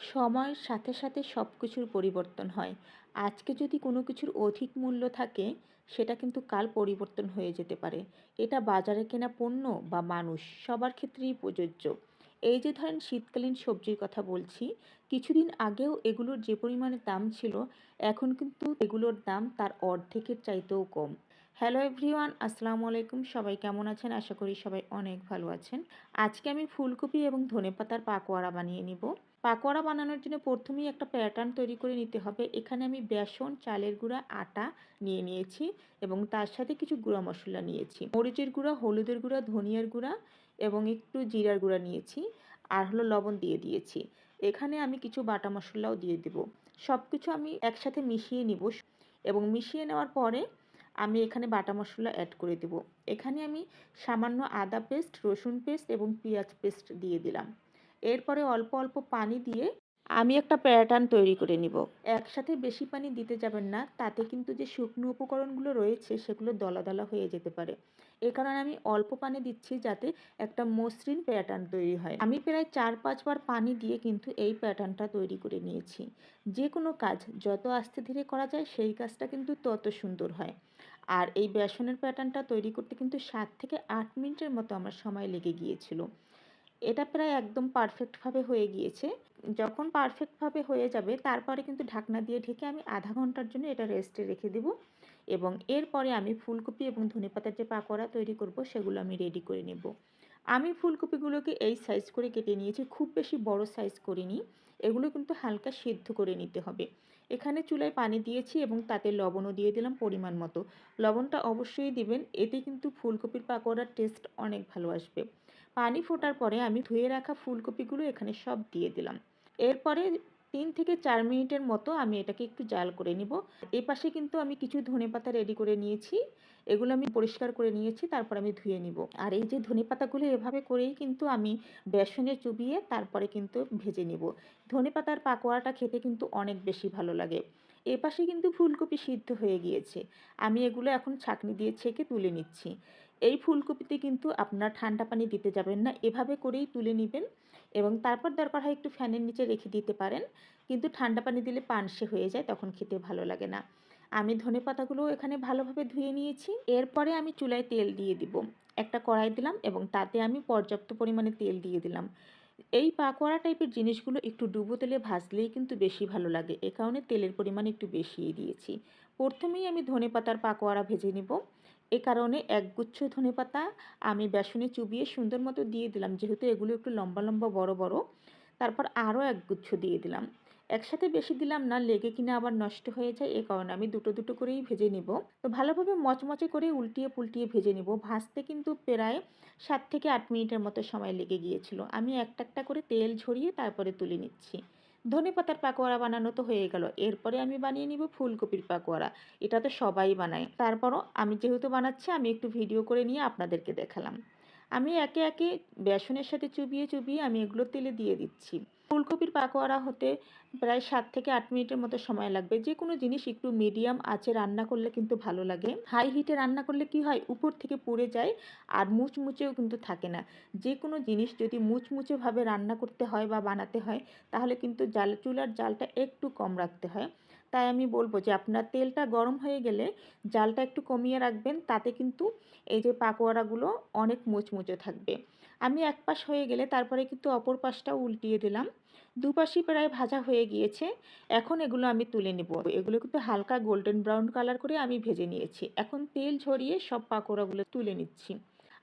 সময়ের সাথে সাথে সব কিছুর পরিবর্তন হয়। আজকে যদি কোনো কিছুর অধিক মূল্য থাকে, সেটা কিন্তু কাল পরিবর্তন হয়ে যেতে পারে। এটা বাজারে কেনা পণ্য বা মানুষ, সবার ক্ষেত্রেই প্রযোজ্য। এই যে ধরেন শীতকালীন সবজির কথা বলছি, কিছুদিন আগেও এগুলোর যে পরিমাণে দাম ছিল, এখন কিন্তু এগুলোর দাম তার অর্ধেকের চাইতেও কম। হ্যালো এভরিওয়ান, আসসালামু আলাইকুম। সবাই কেমন আছেন? আশা করি সবাই অনেক ভালো আছেন। আজকে আমি ফুলকপি এবং ধনেপাতার পাকোয়ারা বানিয়ে নিব। পাকোয়ারা বানানোর জন্য প্রথমেই একটা প্যাটার্ন তৈরি করে নিতে হবে। এখানে আমি বেসন, চালের গুঁড়া, আটা নিয়ে নিয়েছি এবং তার সাথে কিছু গুঁড়া মশলা নিয়েছি। মরিচের গুঁড়া, হলুদের গুঁড়া, ধনিয়ার গুঁড়া এবং একটু জিরার গুঁড়া নিয়েছি আর হলো লবণ দিয়ে দিয়েছি। এখানে আমি কিছু বাটা মশলাও দিয়ে দেব। সব কিছু আমি একসাথে মিশিয়ে নিব এবং মিশিয়ে নেওয়ার পরে আমি এখানে বাটা মশলা অ্যাড করে দেব। এখানে আমি সামান্য আদা পেস্ট রসুন পেস্ট এবং পেঁয়াজ পেস্ট দিয়ে দিলাম। এরপরে অল্প অল্প পানি দিয়ে আমি একটা প্যাটার্ন তৈরি করে নিব। একসাথে বেশি পানি দিতে যাবেন না, তাতে কিন্তু যে শুকনো উপকরণগুলো রয়েছে সেগুলো দলা দলা হয়ে যেতে পারে। এ কারণে আমি অল্প পানি দিচ্ছি যাতে একটা মসৃণ প্যাটার্ন তৈরি হয়। আমি প্রায় চার পাঁচবার পানি দিয়ে কিন্তু এই প্যাটার্নটা তৈরি করে নিয়েছি। যে কোনো কাজ, যত আস্তে ধীরে করা যায়, সেই কাজটা কিন্তু তত সুন্দর হয়। আর এই বেসনের প্যাটার্নটা তৈরি করতে কিন্তু সাত থেকে আট মিনিটের মতো আমার সময় লেগে গিয়েছিল। এটা প্রায় একদম পারফেক্টভাবে হয়ে গিয়েছে। যখন পারফেক্টভাবে হয়ে যাবে, তারপরে কিন্তু ঢাকনা দিয়ে ঢেকে আমি আধা ঘণ্টার জন্য এটা রেস্টে রেখে দেব এবং এরপরে আমি ফুলকপি এবং ধনেপাতার যে পাকোড়া তৈরি করব, সেগুলো আমি রেডি করে নেব। আমি ফুলকপিগুলোকে এই সাইজ করে কেটে নিয়েছি, খুব বেশি বড় সাইজ করিনি। এগুলো কিন্তু হালকা সিদ্ধ করে নিতে হবে। এখানে চুলায় পানি দিয়েছি এবং তাতে লবণও দিয়ে দিলাম পরিমাণ মতো। লবণটা অবশ্যই দিবেন, এতে কিন্তু ফুলকপির পাকোড়ার টেস্ট অনেক ভালো আসবে। পানি ফোটার পরে আমি ধুয়ে রাখা ফুলকপিগুলো এখানে সব দিয়ে দিলাম। এরপরে তিন থেকে চার মিনিটের মতো আমি এটাকে একটু জাল করে নিব। এ পাশে কিন্তু আমি কিছু ধনে পাতা রেডি করে নিয়েছি। এগুলো আমি পরিষ্কার করে নিয়েছি, তারপর আমি ধুয়ে নিব। আর এই যে ধনে পাতাগুলো এভাবে করেই কিন্তু আমি বেসনে চুবিয়ে তারপরে কিন্তু ভেজে নিব। ধনে পাতার পাকোয়াটা খেতে কিন্তু অনেক বেশি ভালো লাগে। এপাশে পাশে কিন্তু ফুলকপি সিদ্ধ হয়ে গিয়েছে। আমি এগুলো এখন ছাঁকনি দিয়ে ছেঁকে তুলে নিচ্ছি। এই ফুলকপিতে কিন্তু আপনার ঠান্ডা পানি দিতে যাবেন না। এভাবে করেই তুলে নেবেন এবং তারপর দরকার হয় একটু ফ্যানের নিচে রেখে দিতে পারেন। কিন্তু ঠান্ডা পানি দিলে পানসে হয়ে যায়, তখন খেতে ভালো লাগে না। আমি ধনে পাতাগুলো এখানে ভালোভাবে ধুয়ে নিয়েছি। এরপরে আমি চুলায় তেল দিয়ে দিব। একটা কড়াই দিলাম এবং তাতে আমি পর্যাপ্ত পরিমাণে তেল দিয়ে দিলাম। এই পাকোড়া টাইপের জিনিসগুলো একটু ডুবো তেলে ভাজলেই কিন্তু বেশি ভালো লাগে। এ কারণে তেলের পরিমাণ একটু বেশিই দিয়েছি। প্রথমেই আমি ধনে পাতার পাকোয়ারা ভেজে নিব। এ কারণে একগুচ্ছ ধনে পাতা আমি বেসনে চুবিয়ে সুন্দর মতো দিয়ে দিলাম। যেহেতু এগুলো একটু লম্বা লম্বা, বড় বড়, তারপর আরও একগুচ্ছ দিয়ে দিলাম। একসাথে বেশি দিলাম না, লেগে কিনা আবার নষ্ট হয়ে যায়, এ কারণে আমি দুটো দুটো করেই ভেজে নিব। তো ভালোভাবে মচমচে করে উল্টিয়ে পুলটিয়ে ভেজে নিব। ভাজতে কিন্তু প্রায় সাত থেকে আট মিনিটের মতো সময় লেগে গিয়েছিল। আমি একটা একটা করে তেল ঝরিয়ে তারপরে তুলে নিচ্ছি। ধনে পাতার পাকোয়ারা বানানো তো হয়ে গেল। এরপরে আমি বানিয়ে নিব ফুলকপির পাকোয়ারা এটা তো সবাই বানায়। তারপরও আমি যেহেতু বানাচ্ছি, আমি একটু ভিডিও করে নিয়ে আপনাদেরকে দেখালাম। আমি একে একে বেসনের সাথে চুবিয়ে চুবিয়ে আমি এগুলো তেলে দিয়ে দিচ্ছি। ফুলকপির পাকোয়ারা হতে প্রায় সাত থেকে আট মিনিটের মতো সময় লাগবে। যে কোনো জিনিস একটু মিডিয়াম আঁচে রান্না করলে কিন্তু ভালো লাগে। হাই হিটে রান্না করলে কি হয়? উপর থেকে পুড়ে যায় আর মুচমুচেও কিন্তু থাকে না। যে কোনো জিনিস যদি মুচমুচেভাবে রান্না করতে হয় বা বানাতে হয়, তাহলে কিন্তু জাল, চুলার জালটা একটু কম রাখতে হয়। তাই আমি বলব যে আপনার তেলটা গরম হয়ে গেলে জালটা একটু কমিয়ে রাখবেন, তাতে কিন্তু এই যে পাকোয়ারাগুলো অনেক মুচমুচে থাকবে। আমি এক পাশ হয়ে গেলে তারপরে কিন্তু অপর পাশটাও উল্টিয়ে দিলাম। দুপাশই প্রায় ভাজা হয়ে গিয়েছে। এখন এগুলো আমি তুলে নেব। এগুলো কিন্তু হালকা গোল্ডেন ব্রাউন কালার করে আমি ভেজে নিয়েছি। এখন তেল ঝরিয়ে সব পাকোড়াগুলো তুলে নিচ্ছি।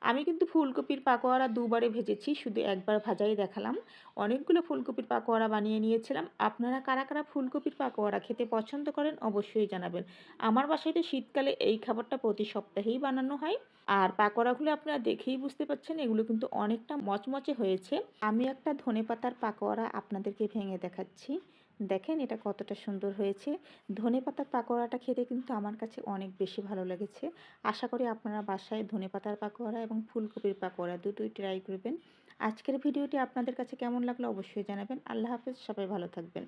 আমি কিন্তু ফুলকপির পাকোয়ারা দুবারে ভেজেছি, শুধু একবার ভাজাই দেখালাম। অনেকগুলো ফুলকপির পাকোয়ারা বানিয়ে নিয়েছিলাম। আপনারা কারা কারা ফুলকপির পাকোয়ারা খেতে পছন্দ করেন অবশ্যই জানাবেন। আমার বাসায় তো শীতকালে এই খাবারটা প্রতি সপ্তাহেই বানানো হয়। আর পাকোড়াগুলো আপনারা দেখেই বুঝতে পারছেন, এগুলো কিন্তু অনেকটা মচমচে হয়েছে। আমি একটা ধনে পাতার পাকোয়ারা আপনাদেরকে ভেঙে দেখাচ্ছি। দেখেন এটা কতটা সুন্দর হয়েছে। ধনে পাতার পাকোড়াটা খেতে কিন্তু আমার কাছে অনেক বেশি ভালো লেগেছে। আশা করি আপনারা বাসায় ধনে পাতার পাকোড়া এবং ফুলকপির পাকোড়া দুটোই ট্রাই করবেন। আজকের ভিডিওটি আপনাদের কাছে কেমন লাগল অবশ্যই জানাবেন। আল্লাহ হাফেজ, সবাই ভালো থাকবেন।